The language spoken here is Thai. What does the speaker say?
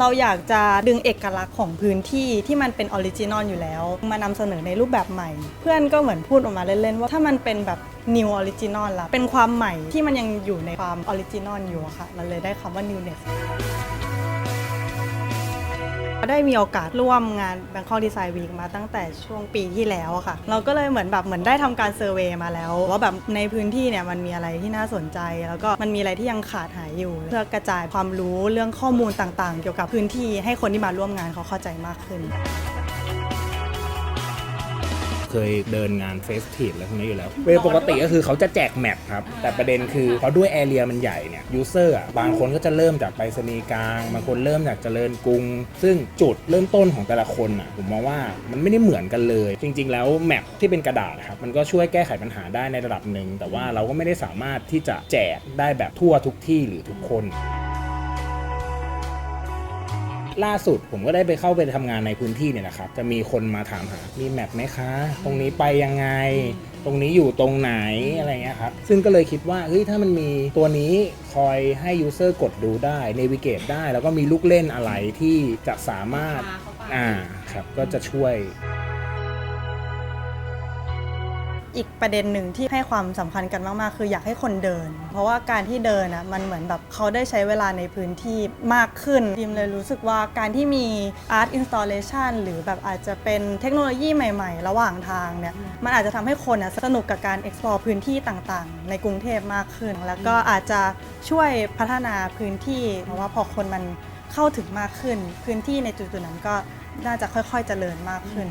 เราอยากจะดึงเอกลักษณ์ของพื้นที่ที่มันเป็นออริจินอลอยู่แล้ว มานำเสนอในรูปแบบใหม่ เพื่อนก็เหมือนพูดออกมาเล่น ๆ ว่าถ้ามันเป็นแบบนิวออริจินอลละเป็นความใหม่ที่มันยังอยู่ในความออริจินอลอยู่อะค่ะ มันเลยได้คำว่า newness ได้มีโอกาสร่วมงาน Bangkok Design Week มาตั้งแต่ช่วงปีที่แล้วอะค่ะ เราก็เลยเหมือนแบบเหมือนได้ทำการเซอร์เวยมาแล้ว ว่าแบบในพื้นที่เนี่ยมันมีอะไรที่น่าสนใจ แล้วก็มันมีอะไรที่ยังขาดหายอยู่ เพื่อกระจายความรู้เรื่องข้อมูลต่างๆ เกี่ยวกับพื้นที่ให้คนที่มาร่วมงานเขาเข้าใจมากขึ้น เคยเดินงานเฟสทีฟอะไรพวกนี้อยู่แล้วโดยปกติก็คือเขาจะแจกแมปครับ แต่ประเด็นคือเพราะด้วยแอเรียมันใหญ่เนี่ยยูเซอร์บางคนก็จะเริ่มจากไปรษณีย์กลางบางคนเริ่มจากเจริญกรุง ซึ่งจุดเริ่มต้นของแต่ละคนอะผมมองว่ามันไม่ได้เหมือนกันเลย จริง ๆ แล้วแมปที่เป็นกระดาษครับมันก็ช่วยแก้ไขปัญหาได้ในระดับหนึ่งแต่ว่าเราก็ไม่ได้สามารถที่จะแจกได้แบบทั่วทุกที่หรือทุกคน ล่าสุดผมก็ได้ไปเข้าไปทำงานในพื้นที่เนี่ยนะครับ จะมีคนมาถามหา มีแมปไหมคะ ตรงนี้ไปยังไง ตรงนี้อยู่ตรงไหนอะไรเงี้ยครับ ซึ่งก็เลยคิดว่าเฮ้ยถ้ามันมีตัวนี้คอยให้ยูเซอร์กดดูได้เนวิเกตได้ แล้วก็มีลูกเล่นอะไรที่จะสามารถอ่าครับก็จะช่วย อีกประเด็นหนึ่งที่ให้ความสำคัญกันมาก ๆ คืออยากให้คนเดิน เพราะว่าการที่เดินอะมันเหมือนแบบเขาได้ใช้เวลาในพื้นที่มากขึ้นทีมเลยรู้สึกว่าการที่มี Art Installation หรือแบบอาจจะเป็นเทคโนโลยีใหม่ ๆ ระหว่างทางเนี่ยมันอาจจะทำให้คนอะสนุกกับการ explore พื้นที่ต่างๆ ในกรุงเทพมากขึ้น แล้วก็อาจจะช่วยพัฒนาพื้นที่ เพราะว่าพอคนมันเข้าถึงมากขึ้น พื้นที่ในจุดๆนั้นก็น่าจะค่อยๆเจริญมากขึ้น